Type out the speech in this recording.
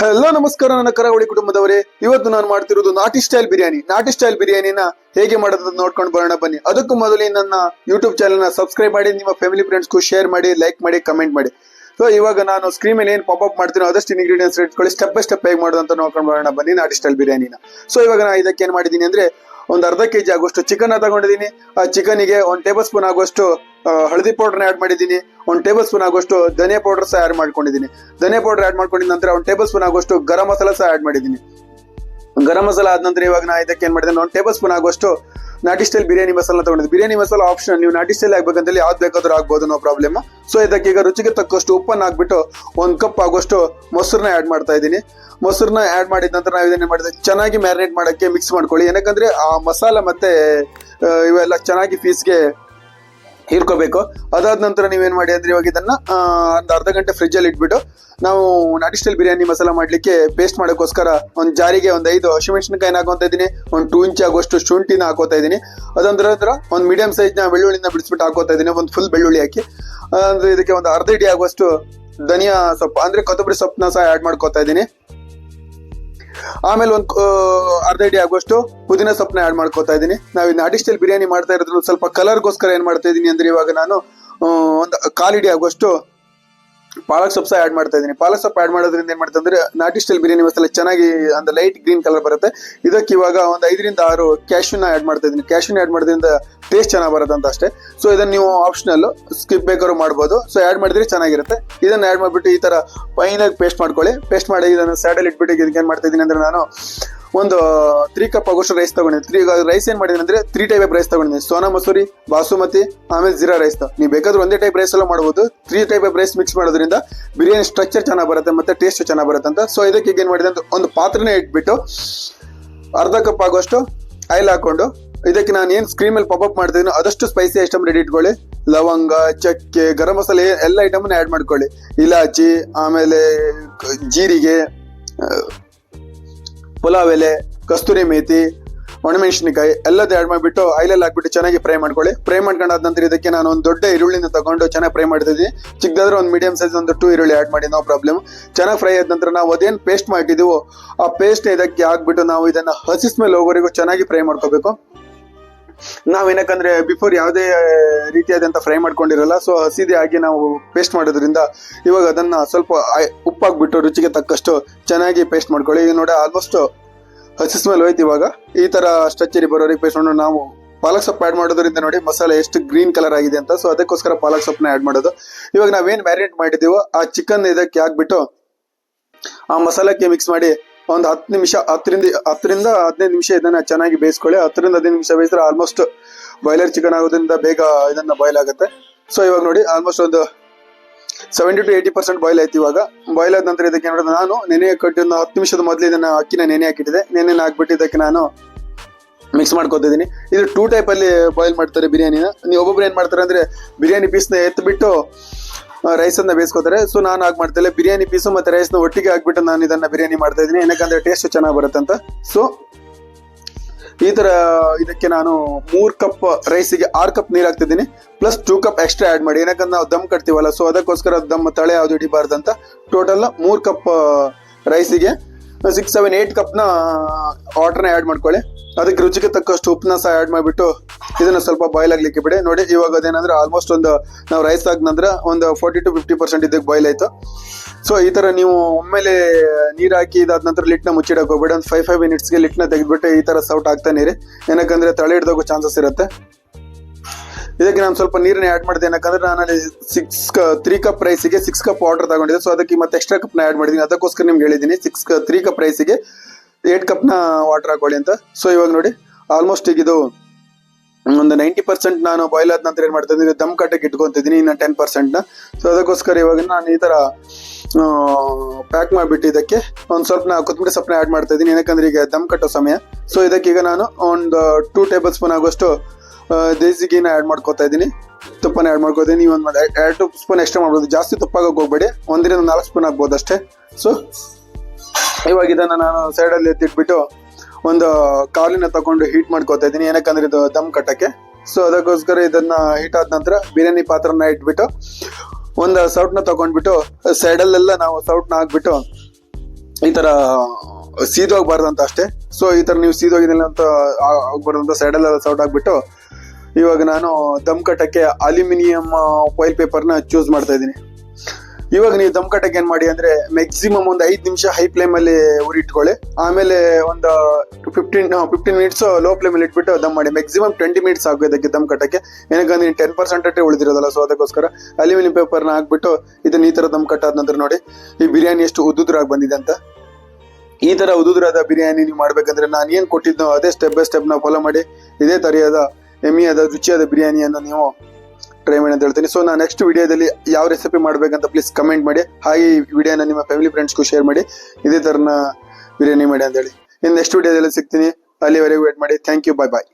Hello ನಮಸ್ಕಾರ ನನ್ನ ಕರಾವಳಿ ಕುಟುಂಬದವರೇ. ಇವತ್ತು ನಾನು ಮಾಡ್ತಿರೋದು ನಾಟಿ ಸ್ಟೈಲ್ ಬಿರಿಯಾನಿ. ನಾಟಿ ಸ್ಟೈಲ್ ಬಿರಿಯಾನಿನ ಹೇಗೆ ಮಾಡೋದು ನೋಡ್ಕೊಂಡು ಬರೋಣ ಬನ್ನಿ. ಅದಕ್ಕೂ ಮೊದಲು ನನ್ನ ಯೂಟ್ಯೂಬ್ ಚಾನಲ್ನ ಸಬ್ಸ್ಕ್ರೈಬ್ ಮಾಡಿ, ನಿಮ್ಮ ಫ್ಯಾಮಿಲಿ ಫ್ರೆಂಡ್ಸ್ಗೂ ಶೇರ್ ಮಾಡಿ ಲೈಕ್ ಮಾಡಿ ಕಮೆಂಟ್ ಮಾಡಿ. ಸೊ ಇವಾಗ ನಾನು ಸ್ಕ್ರೀನ್ ಮೇಲೆ ಏನು ಪಾಪ್ ಅಪ್ ಮಾಡ್ತೀನಿ ಅದಷ್ಟು ಇಂಗ್ರೀಡಿಯೆಂಟ್ಸ್ ಇಟ್ಕೊಳ್ಳಿ ಸ್ಟೆಪ್ ಬೈ ಸ್ಟೆಪ್ ಹೇಗೆ ಮಾಡೋದು ಅಂತ ನೋಡ್ಕೊಂಡು ಬರೋಣ ಬನ್ನಿ ನಾಟಿ ಸ್ಟೈಲ್ ಬಿರಿಯಾನಿನ. ಸೊ ಇವಾಗ ನಾನು ಇದಕ್ಕೆ ಏನು ಮಾಡಿದ್ದೀನಿ ಅಂದ್ರೆ ಒಂದು ಅರ್ಧ ಕೆ ಜಿ ಆಗುವಷ್ಟು ಚಿಕನ್ ತಗೊಂಡಿದ್ದೀನಿ. ಆ ಚಿಕನಿಗೆ ಒಂದು ಟೇಬಲ್ ಸ್ಪೂನ್ ಆಗುವಷ್ಟು ಹಳದಿ ಪೌಡರ್ನ ಆ್ಯಡ್ ಮಾಡಿದ್ದೀನಿ. ಒಂದು ಟೇಬಲ್ ಸ್ಪೂನ್ ಆಗುವಷ್ಟು ಧನಿಯಾ ಪೌಡರ್ ಸಹ ಆ್ಯಡ್ ಮಾಡ್ಕೊಂಡಿದ್ದೀನಿ. ಧನಿಯಾ ಪೌಡರ್ ಆ್ಯಡ್ ಮಾಡ್ಕೊಂಡಿದ್ದ ನಂತರ ಒಂದು ಟೇಬಲ್ ಸ್ಪೂನ್ ಆಗುವಷ್ಟು ಗರಂ ಮಸಾಲ ಸಹ ಆ್ಯಡ್ ಮಾಡಿದ್ದೀನಿ. ಗರಂ ಮಸಾಲ ಆದ ನಂತರ ಇವಾಗ ನಾ ಇದಕ್ಕೆ ಏನು ಮಾಡಿದೆ, ಒಂದು ಟೇಬಲ್ ಸ್ಪೂನ್ ಆಗುವಷ್ಟು ನಾಟಿ ಸ್ಟೈಲ್ ಬಿರಿಯಾನಿ ಮಸಾಲ ತಗೊಂಡಿದ್ದೆ ಬಿರಿಯಾನಿ ಮಸಾಲ ಆಪ್ಷನ್ ನೀವು ನಾಟಿ ಸ್ಟೈಲ್ ಆಗ್ಬೇಕಂತ ಯಾವ್ದು ಬೇಕಾದ್ರೂ ಆಗ್ಬೋದು ನೋ ಪ್ರಾಬ್ಲಮ್ ಸೊ ಇದಕ್ಕೆ ಈಗ ರುಚಿಗೆ ತಕ್ಕಷ್ಟು ಉಪ್ಪನ್ನು ಹಾಕ್ಬಿಟ್ಟು ಒಂದು ಕಪ್ ಆಗುವಷ್ಟು ಮೊಸರನ್ನ ಆ್ಯಡ್ ಮಾಡ್ತಾ ಇದ್ದೀನಿ. ಮೊಸರನ್ನ ಆ್ಯಡ್ ಮಾಡಿದ ನಂತರ ನಾವು ಇದನ್ನ ಮಾಡಿದೆ ಚೆನ್ನಾಗಿ ಮ್ಯಾರಿನೇಟ್ ಮಾಡೋಕ್ಕೆ ಮಿಕ್ಸ್ ಮಾಡ್ಕೊಳ್ಳಿ. ಏನಕ್ಕಂದ್ರೆ ಆ ಮಸಾಲ ಮತ್ತೆ ಇವೆಲ್ಲ ಚೆನ್ನಾಗಿ ಪೀಸ್ಗೆ ಹೀರ್ಕೋಬೇಕು. ಅದಾದ ನಂತರ ನೀವೇನು ಮಾಡಿ ಅಂದ್ರೆ ಇವಾಗ ಇದನ್ನ ಒಂದು ಅರ್ಧ ಗಂಟೆ ಫ್ರಿಜ್ಜಲ್ಲಿ ಇಟ್ಬಿಟ್ಟು, ನಾವು ನಾಟಿ ಸ್ಟೈಲ್ ಬಿರಿಯಾನಿ ಮಸಾಲ ಮಾಡ್ಲಿಕ್ಕೆ ಪೇಸ್ಟ್ ಮಾಡೋಕ್ಕೋಸ್ಕರ ಒಂದು ಜಾರಿಗೆ ಒಂದು ಐದು ಹಸಿಮೆಣಸಿನಕಾಯಿನ ಹಾಕೋತ ಇದ್ದೀನಿ, ಒಂದು ಟೂ ಇಂಚ್ ಆಗುವಷ್ಟು ಶುಂಠಿನ ಹಾಕೋತಾ ಇದ್ದೀನಿ. ಅದೊಂದ್ರ ಒಂದು ಮೀಡಿಯಂ ಸೈಜ್ನ ಬೆಳ್ಳುಳ್ಳಿನ ಬಿಡಿಸ್ಬಿಟ್ಟು ಹಾಕೋತಾ ಇದ್ದೀನಿ, ಒಂದು ಫುಲ್ ಬೆಳ್ಳುಳ್ಳಿ ಹಾಕಿ. ಅಂದ್ರೆ ಇದಕ್ಕೆ ಒಂದು ಅರ್ಧ ಇಡಿ ಆಗುವಷ್ಟು ಧನಿಯಾ ಸೊಪ್ಪು, ಅಂದ್ರೆ ಕೊತ್ತಂಬರಿ ಸೊಪ್ಪನ್ನ ಸಹ ಆ್ಯಡ್ ಮಾಡ್ಕೋತಾ ಇದ್ದೀನಿ. ಆಮೇಲೆ ಒಂದು ಅರ್ಧ ಇಡಿ ಆಗುವಷ್ಟು ಪುದೀನ ಸೊಪ್ಪನ್ನ ಆ್ಯಡ್ ಮಾಡ್ಕೋತಾ ಇದ್ದೀನಿ. ನಾವು ಇನ್ನು ನಾಟಿ ಬಿರಿಯಾನಿ ಮಾಡ್ತಾ ಇರೋದ್ರಲ್ಲಿ ಸ್ವಲ್ಪ ಕಲರ್ಗೋಸ್ಕರ ಏನು ಮಾಡ್ತಾ ಇದ್ದೀನಿ ಅಂದ್ರೆ ಇವಾಗ ನಾನು ಒಂದು ಕಾಲಿಡಿ ಆಗುವಷ್ಟು ಪಾಲಕ್ ಸೊಪ್ಪು ಆಡ್ ಮಾಡ್ತಾ ಇದ್ದೀನಿ. ಪಾಲಕ್ ಸೊಪ್ಪು ಆಡ್ ಮಾಡೋದ್ರಿಂದ ಏನ್ ಮಾಡ್ತಾ ಅಂದ್ರೆ ನಾಟಿ ಸ್ಟೈಲ್ ಬಿರಿಯಾನಿ ಮಸಾಲೆ ಚೆನ್ನಾಗಿ ಒಂದು ಲೈಟ್ ಗ್ರೀನ್ ಕಲರ್ ಬರುತ್ತೆ. ಇದಕ್ಕೆ ಇವಾಗ ಒಂದು ಐದರಿಂದ ಆರು ಕ್ಯಾಶ್ಯೂನ ಆಡ್ ಮಾಡ್ತಾ ಇದ್ದೀನಿ. ಕ್ಯಾಶ್ಯೂನ ಆಡ್ ಮಾಡೋದ್ರಿಂದ ಟೇಸ್ಟ್ ಚೆನ್ನಾಗಿ ಬರುತ್ತೆ ಅಂತ ಅಷ್ಟೇ. ಸೊ ಇದನ್ನ ನೀವು ಆಪ್ಷನಲ್ ಸ್ಕಿಪ್ ಬೇಕಾದ್ರೂ ಮಾಡ್ಬೋದು. ಸೊ ಆ್ಯಡ್ ಮಾಡಿದ್ರೆ ಚೆನ್ನಾಗಿರುತ್ತೆ. ಇದನ್ನ ಆ್ಯಡ್ ಮಾಡಿಬಿಟ್ಟು ಈ ತರ ಫೈನ್ ಪೇಸ್ಟ್ ಮಾಡ್ಕೊಳ್ಳಿ. ಪೇಸ್ಟ್ ಮಾಡಿ ಇದನ್ನು ಸ್ಯಾಡಲ್ ಇಟ್ಬಿಟ್ಟು ಇದಕ್ಕೆ ಏನು ಮಾಡ್ತಾ ಇದ್ದೀನಿ ಅಂದ್ರೆ ನಾನು ಒಂದು ತ್ರೀ ಕಪ್ ಆಗೋಷ್ಟು ರೈಸ್ ತಗೊಂಡಿದ್ದೀನಿ ತ್ರೀ ರೈಸ್ ಏನ್ ಮಾಡಿದ್ದೀನಿ ಅಂದ್ರೆ ತ್ರೀ ಟೈಪ್ ರೈಸ್ ತಗೊಂಡಿದ್ದೀನಿ ಸೋನಾ ಮಸೂರಿ, ಬಾಸುಮತಿ, ಆಮೇಲೆ ಜೀರಾ ರೈಸ್ ನೀವು ಬೇಕಾದ್ರೆ ಒಂದೇ ಟೈಪ್ ರೈಸ್ ಎಲ್ಲ ಮಾಡಬಹುದು ತ್ರೀ ಟೈಪ್ ರೈಸ್ ಮಿಕ್ಸ್ ಮಾಡೋದ್ರಿಂದ ಬಿರಿಯಾನಿ ಸ್ಟ್ರಕ್ಚರ್ ಚೆನ್ನಾಗಿ ಬರುತ್ತೆ ಮತ್ತೆ ಟೇಸ್ಟ್ ಚೆನ್ನಾಗಿ ಬರುತ್ತೆ ಅಂತ. ಸೊ ಇದಕ್ಕೆ ಏನ್ ಮಾಡಿದೆ ಅಂತ ಒಂದು ಪಾತ್ರೆನೇ ಇಟ್ಬಿಟ್ಟು ಅರ್ಧ ಕಪ್ ಆಗೋಷ್ಟು ಆಯಿಲ್ ಹಾಕೊಂಡು ಇದಕ್ಕೆ ನಾನು ಏನು ಸ್ಕ್ರೀನ್ ಮೇಲೆ ಅಪ್ ಮಾಡ್ತಿದ್ದೀನಿ ಅದಷ್ಟು ಸ್ಪೈಸಿ ಐಟಮ್ ರೆಡಿ ಇಟ್ಕೊಳ್ಳಿ. ಲವಂಗ, ಚಕ್ಕೆ, ಗರಂ ಮಸಾಲೆ ಎಲ್ಲ ಐಟಮ್ ಆ್ಯಡ್ ಮಾಡ್ಕೊಳ್ಳಿ. ಇಲಾಚಿ, ಆಮೇಲೆ ಜೀರಿಗೆ ಪುಲಾವ್ ಎಲೆ ಕಸ್ತೂರಿ ಮೇಥಿ ಒಣಮೆಣಸಿನಕಾಯಿ ಎಲ್ಲದೇ ಆ್ಯಡ್ ಮಾಡಿಬಿಟ್ಟು ಆಯಿಲಲ್ಲಿ ಹಾಕ್ಬಿಟ್ಟು ಚೆನ್ನಾಗಿ ಫ್ರೈ ಮಾಡ್ಕೊಳ್ಳಿ. ಫ್ರೈ ಮಾಡ್ಕೊಂಡಾದ ನಂತರ ಇದಕ್ಕೆ ನಾನು ಒಂದು ದೊಡ್ಡ ಈರುಳ್ಳಿನ ತಗೊಂಡು ಚೆನ್ನಾಗಿ ಫ್ರೈ ಮಾಡ್ತಿದ್ವಿ. ಚಿಕ್ಕದಾದ್ರೆ ಒಂದು ಮೀಡಿಯಂ ಸೈಜ್ ಒಂದು ಟೂ ಈರುಳ್ಳಿ ಆ್ಯಡ್ ಮಾಡಿ ನೋ ಪ್ರಾಬ್ಲಮ್ ಚೆನ್ನಾಗಿ ಫ್ರೈ ಆದ ನಂತರ ನಾವು ಅದೇನು ಪೇಸ್ಟ್ ಮಾಡಿದ್ದೀವೋ ಆ ಪೇಸ್ಟ್ ಇದಕ್ಕೆ ಹಾಕ್ಬಿಟ್ಟು ನಾವು ಇದನ್ನು ಹಸಿಸ್ ಮೇಲೆ ಹೋಗೋವರೆಗೂ ಚೆನ್ನಾಗಿ ಫ್ರೈ ಮಾಡ್ಕೋಬೇಕು. ನಾವೇನಕ್ಕಂದ್ರೆ ಬಿಫೋರ್ ಯಾವುದೇ ರೀತಿಯಾದಂಥ ಫ್ರೈ ಮಾಡ್ಕೊಂಡಿರಲ್ಲ ಸೊ ಹಸಿದೆ ಆಗಿ ನಾವು ಪೇಸ್ಟ್ ಮಾಡೋದ್ರಿಂದ ಇವಾಗ ಅದನ್ನ ಸ್ವಲ್ಪ ಉಪ್ಪಾಕ್ಬಿಟ್ಟು ಉಪ್ಪು ರುಚಿಗೆ ತಕ್ಕಷ್ಟು ಚೆನ್ನಾಗಿ ಪೇಸ್ಟ್ ಮಾಡ್ಕೊಳ್ಳಿ. ಈಗ ನೋಡಿ ಆಲ್ಮೋಸ್ಟ್ ಹಸಿ ಸ್ಮೆಲ್ ಹೋಯ್ತು ಇವಾಗ. ಈ ತರ ಸ್ಟ್ರಕ್ಚರಿ ಬರೋರಿಗೆ ಪೇಸ್ಟ್ ಮಾಡೋಣ. ನಾವು ಪಾಲಕ್ ಸೊಪ್ಪು ಆ್ಯಡ್ ಮಾಡೋದ್ರಿಂದ ನೋಡಿ ಮಸಾಲೆ ಎಷ್ಟು ಗ್ರೀನ್ ಕಲರ್ ಆಗಿದೆ ಅಂತ. ಸೊ ಅದಕ್ಕೋಸ್ಕರ ಪಾಲಕ್ ಸೊಪ್ಪನ್ನ ಆ್ಯಡ್ ಮಾಡೋದು. ಇವಾಗ ನಾವೇನು ಮ್ಯಾರಿನೇಟ್ ಮಾಡಿದ್ದೀವೋ ಆ ಚಿಕನ್ ಇದಕ್ಕೆ ಹಾಕ್ಬಿಟ್ಟು ಆ ಮಸಾಲಕ್ಕೆ ಮಿಕ್ಸ್ ಮಾಡಿ ಒಂದು ಹತ್ತು ನಿಮಿಷ, ಹತ್ತರಿಂದ ಹತ್ತರಿಂದ ಹದಿನೈದು ನಿಮಿಷ ಇದನ್ನ ಚೆನ್ನಾಗಿ ಬೇಯಿಸ್ಕೊಳ್ಳಿ. ಹತ್ತರಿಂದ ಹದಿನೈದು ನಿಮಿಷ ಬೇಯಿಸಿದ್ರೆ ಆಲ್ಮೋಸ್ಟ್ ಬಾಯ್ಲರ್ ಚಿಕನ್ ಆಗೋದ್ರಿಂದ ಬೇಗ ಇದನ್ನ ಬಾಯ್ಲ್ ಆಗುತ್ತೆ. ಸೊ ಇವಾಗ ನೋಡಿ ಆಲ್ಮೋಸ್ಟ್ ಒಂದು seventy to eighty percent boil ಆಯ್ತು ಇವಾಗ. ಬಾಯ್ಲ್ ಆದ ನಂತರ ಇದಕ್ಕೆ ನೋಡಿದ್ರೆ ನಾನು ನೆನೆ ಕಟ್ಟಿ ಒಂದು ಹತ್ತು ನಿಮಿಷದ ಮೊದಲು ಇದನ್ನ ಅಕ್ಕಿನ ನೆನೆ ಹಾಕಿಟ್ಟಿದೆ ನೆನೆ ಹಾಕ್ಬಿಟ್ಟು ಇದಕ್ಕೆ ನಾನು ಮಿಕ್ಸ್ ಮಾಡ್ಕೊತಿದ್ದೀನಿ ಇದು ಟೂ ಟೈಪ್ ಅಲ್ಲಿ ಬಾಯ್ಲ್ ಮಾಡ್ತಾರೆ ಬಿರಿಯಾನಿನ. ನೀವು ಒಬ್ಬೊಬ್ರು ಏನು ಮಾಡ್ತಾರೆ ಅಂದ್ರೆ, ಬಿರಿಯಾನಿ ಪೀಸ್ನ ಎತ್ಬಿಟ್ಟು ರೈಸ್ ಅನ್ನ ಬೇಯಿಸ್ಕೋತಾರೆ. ಸೊ ನಾನು ಹಾಗೆ ಮಾಡ್ತಿಲ್ಲ ಬಿರಿಯಾನಿ ಪೀಸು ಮತ್ತೆ ರೈಸ್ನ ಒಟ್ಟಿಗೆ ಹಾಕ್ಬಿಟ್ಟು ನಾನು ಇದನ್ನ ಬಿರಿಯಾನಿ ಮಾಡ್ತಾ ಇದ್ದೀನಿ. ಏನಕ್ಕಂದ್ರೆ ಟೇಸ್ಟ್ ಚೆನ್ನಾಗಿ ಬರುತ್ತೆ ಅಂತ. ಸೊ ಈ ತರ ಇದಕ್ಕೆ ನಾನು ಮೂರು ಕಪ್ ರೈಸಿಗೆ ಆರು ಕಪ್ ನೀರು ಹಾಕ್ತಿದ್ದೀನಿ. Plus two cup extra add ಮಾಡಿ. ಏನಕ್ಕಂದ್ರೆ ನಾವು ದಮ್ ಕಟ್ತೀವಲ್ಲ ಸೊ ಅದಕ್ಕೋಸ್ಕರ ದಮ್ ತಳೆ ಯಾವ್ದು ಹಿಡಿಬಾರ್ದಂತ ಟೋಟಲ್ ಮೂರ್ ಕಪ್ ರೈಸಿಗೆ ಸಿಕ್ಸ್ ಸೆವೆನ್ ಏಟ್ ಕಪ್ನ ವಾಟರ್ನ ಆ್ಯಡ್ ಮಾಡ್ಕೊಳ್ಳಿ. ಅದಕ್ಕೆ ರುಚಿಗೆ ತಕ್ಕಷ್ಟು ಉಪ್ಪನ್ನ ಸಹ ಆ್ಯಡ್ ಮಾಡಿಬಿಟ್ಟು ಇದನ್ನ ಸ್ವಲ್ಪ ಬಾಯ್ಲ್ ಆಗ್ಲಿಕ್ಕೆ ಬಿಡಿ. ನೋಡಿ, ಇವಾಗ ಅದೇನಂದ್ರೆ ಆಲ್ಮೋಸ್ಟ್ ಒಂದು, ನಾವು ರೈಸ್ ನಂತರ ಒಂದು ಫೋರ್ಟಿ ಟು ಫಿಫ್ಟಿ ಪರ್ಸೆಂಟ್ ಇದಕ್ಕೆ ಬಾಯ್ಲ್ ಆಯ್ತು. ಸೊ ಈ ತರ ನೀವು ಒಮ್ಮೆಲೆ ನೀರು ಹಾಕಿ ಇದಾದ ನಂತರ ಲಿಟ್ನ ಮುಚ್ಚಿಡಕ್ಕೆ ಹೋಗ್ಬೇಡ. ಒಂದು ಫೈವ್ ಫೈವ್ ಮಿನಿಟ್ಸ್ಗೆ ಲಿಟ್ನ ತೆಗೆದ್ಬಿಟ್ಟು ಈ ತರ ಸೌಟ್ ಆಗ್ತಾನೆ ಇರಿ ಏನಕ್ಕಂದ್ರೆ ತಳೆ ಹಿಡ್ದೋಗೋ ಚಾನ್ಸಸ್ ಇರುತ್ತೆ. ಇದಕ್ಕೆ ನಾನು ಸ್ವಲ್ಪ ನೀರನ್ನ ಆ್ಯಡ್ ಮಾಡಿದೆ. ಏನಕ್ಕಂದ್ರೆ ನಾನು ಅಲ್ಲಿ ಸಿಕ್ಸ್ ತ್ರೀ ಕಪ್ ರೈಸಿಗೆ ಸಿಕ್ಸ್ ಕಪ್ ವಾಟರ್ ತಗೊಂಡಿದ್ದೆ. ಸೊ ಅದಕ್ಕೆ ಮತ್ತೆ ಎಕ್ಸ್ಟ್ರಾ ಕಪ್ನ ಆ್ಯಡ್ ಮಾಡಿದ್ದೀನಿ ಅದಕ್ಕೋಸ್ಕರ ನಿಮ್ಗೆ ಹೇಳಿದ್ದೀನಿ ಸಿಕ್ಸ್ ತ್ರೀ ಕಪ್ ರೈಸಿಗೆ ಏಟ್ ಕಪ್ನ ವಾಟರ್ ಹಾಕೊಳ್ಳಿ ಅಂತ. ಸೊ ಇವಾಗ ನೋಡಿ ಆಲ್ಮೋಸ್ಟ್ ಈಗ ಇದು ಒಂದು ನೈಂಟಿ ಪರ್ಸೆಂಟ್ ನಾನು ಬಾಯ್ಲ್ ಆದ ನಂತರ ಏನು ಮಾಡ್ತಾ ಇದ್ದೀನಿ, ದಮ್ ಕಟ್ಟಕ್ಕೆ ಇಟ್ಕೊಂತಿದ್ದೀನಿ, ಇನ್ನು ಟೆನ್ ಪರ್ಸೆಂಟ್ನ ಸೊ ಅದಕ್ಕೋಸ್ಕರ ಇವಾಗ ನಾನು ಈ ಥರ ಪ್ಯಾಕ್ ಮಾಡಿಬಿಟ್ಟು ಇದಕ್ಕೆ ಒಂದು ಸ್ವಲ್ಪ ನಾ ಕೊತ್ತಂಬರಿ ಸೊಪ್ಪನ್ನ ಆ್ಯಡ್ ಮಾಡ್ತಾ ಇದ್ದೀನಿ. ಏನಕ್ಕಂದ್ರೆ ಈಗ ದಮ್ ಕಟ್ಟೋ ಸಮಯ. ಸೊ ಈಗ ನಾನು ಒಂದು ಟೂ ಟೇಬಲ್ ಸ್ಪೂನ್ ಆಗುವಷ್ಟು ದೇಸಿಗೆನ ದೇಸಿ ಗೀನ ಆ್ಯಡ್ ಮಾಡ್ಕೋತಾ ಇದ್ದೀನಿ. ತುಪ್ಪನ ಆ್ಯಡ್ ಮಾಡ್ಕೋತೀನಿ ಒಂದು ಎರಡು ಸ್ಪೂನ್ ಎಕ್ಸ್ಟ್ರಾ ಮಾಡ್ಬೋದು. ಜಾಸ್ತಿ ತುಪ್ಪ ಹಾಕಕ್ಕೆ ಹೋಗ್ಬೇಡಿ. ಒಂದರಿಂದ ನಾಲ್ಕು ಸ್ಪೂನ್ ಆಗ್ಬೋದು ಅಷ್ಟೇ ಸೊ ಇವಾಗ ಇದನ್ನ ನಾನು ಸೈಡಲ್ಲಿ ಎತ್ತಿಟ್ಬಿಟ್ಟು ಒಂದು ಕಾಲಿನ ತಗೊಂಡು ಹೀಟ್ ಮಾಡ್ಕೋತಾ ಇದ್ದೀನಿ. ಏನಕ್ಕಂದ್ರೆ ಇದು ದಮ್ ಕಟ್ಟಕ್ಕೆ. ಸೊ ಅದಕ್ಕೋಸ್ಕರ ಇದನ್ನ ಹೀಟ್ ಆದ ನಂತರ ಬಿರಿಯಾನಿ ಪಾತ್ರನ ಇಟ್ಬಿಟ್ಟು ಒಂದು ಸೌಟ್ನ ತಗೊಂಡ್ಬಿಟ್ಟು ಸೈಡಲ್ಲೆಲ್ಲ ನಾವು ಸೌಟ್ನ ಹಾಕ್ಬಿಟ್ಟು ಈ ತರ ಸೀದೋಗ್ಬಾರ್ದು ಅಂತ ಅಷ್ಟೇ. ಸೊ ಈ ತರ ನೀವು ಸೀದೋಗಿದಿಲ್ಲ ಅಂತ ಆಗ್ಬಾರ್ದು ಅಂತ ಸೈಡಲ್ಲೆಲ್ಲ ಸೌಟ್ ಹಾಕ್ಬಿಟ್ಟು ಇವಾಗ ನಾನು ದಮ್ ಕಟ್ಟಕ್ಕೆ ಅಲ್ಯೂಮಿನಿಯಂ ಫಾಯಿಲ್ ಪೇಪರ್ನ ಚೂಸ್ ಮಾಡ್ತಾ ಇದ್ದೀನಿ. ಇವಾಗ ನೀವು ದಮ್ ಕಟ್ಟಕ್ಕೆ ಏನ್ ಮಾಡಿ ಅಂದ್ರೆ ಮ್ಯಾಕ್ಸಿಮಮ್ ಒಂದು ಐದು ನಿಮಿಷ ಹೈ ಫ್ಲೇಮ್ ಅಲ್ಲಿ ಉರಿ ಇಟ್ಕೊಳ್ಳಿ ಆಮೇಲೆ ಒಂದು fifteen fifteen minutes low flame ಅಲ್ಲಿ ಇಟ್ಬಿಟ್ಟು ದಮ್ ಮಾಡಿ. ಮ್ಯಾಕ್ಸಿಮಮ್ ಟ್ವೆಂಟಿ ಮಿನಿಟ್ಸ್ ಆಗು ಇದಕ್ಕೆ ದಮ್ ಕಟ್ಟಕ್ಕೆ ಏನಕ್ಕಂದ್ರೆ ಟೆನ್ ಪರ್ಸೆಂಟ್ ಅಷ್ಟೇ ಉಳಿದಿರೋದಲ್ಲ ಸೊ ಅದಕ್ಕೋಸ್ಕರ ಅಲ್ಯೂಮಿನಿಯಂ ಪೇಪರ್ನ ಹಾಕ್ಬಿಟ್ಟು ಇದನ್ನ ಈ ತರ ದಮ್ ಕಟ್ಟಾದ ನಂತರ ನೋಡಿ, ಈ ಬಿರಿಯಾನಿ ಎಷ್ಟು ಉದ್ದುದ್ರಾಗಿ ಬಂದಿದೆ ಅಂತ. ಈ ತರ ಉದುದ್ರಾದ ಬಿರಿಯಾನಿ ನೀವು ಮಾಡ್ಬೇಕಂದ್ರೆ ನಾನು ಏನ್ ಕೊಟ್ಟಿದ್ನೋ ಅದೇ ಸ್ಟೆಪ್ ಬೈ ಸ್ಟೆಪ್ನ ಫಾಲೋ ಮಾಡಿ. ಇದೇ ತರಿಯಾದ, ಎಮ್ಮಿಯಾದ, ರುಚಿಯಾದ ಬಿರಿಯಾನಿಯನ್ನು ನೀವು ಟ್ರೈ ಮಾಡಿ ಅಂತ ಹೇಳ್ತೀನಿ. ಸೊ ನಾನು ನೆಕ್ಸ್ಟ್ ವಿಡಿಯೋದಲ್ಲಿ ಯಾವ ರೆಸಿಪಿ ಮಾಡಬೇಕಂತ ಪ್ಲೀಸ್ ಕಮೆಂಟ್ ಮಾಡಿ. ಹಾಗೆ ಈ ವಿಡಿಯೋನ ನಿಮ್ಮ ಫ್ಯಾಮಿಲಿ ಫ್ರೆಂಡ್ಸ್ಗೂ ಶೇರ್ ಮಾಡಿ. ಇದೇ ಥರನ ಬಿರಿಯಾನಿ ಮಾಡಿ ಅಂತ ಹೇಳಿ. ಇನ್ನು ನೆಕ್ಸ್ಟ್ ವಿಡಿಯೋದಲ್ಲಿ ಸಿಗ್ತೀನಿ. ಅಲ್ಲಿವರೆಗೂ ವೇಟ್ ಮಾಡಿ. Thank you bye bye